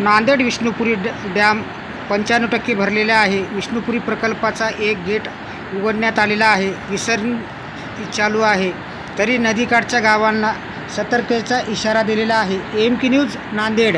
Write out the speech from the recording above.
नांदेड विष्णुपुरी ड डॅम पंच्याण्णव टक्के भरलेला आहे. विष्णुपुरी प्रकल्पाचा एक गेट उघडण्यात आलेला आहे. विसर्जन चालू आहे. तरी नदीकाठच्या गावांना सतर्कतेचा इशारा दिलेला आहे. एम की न्यूज नांदेड.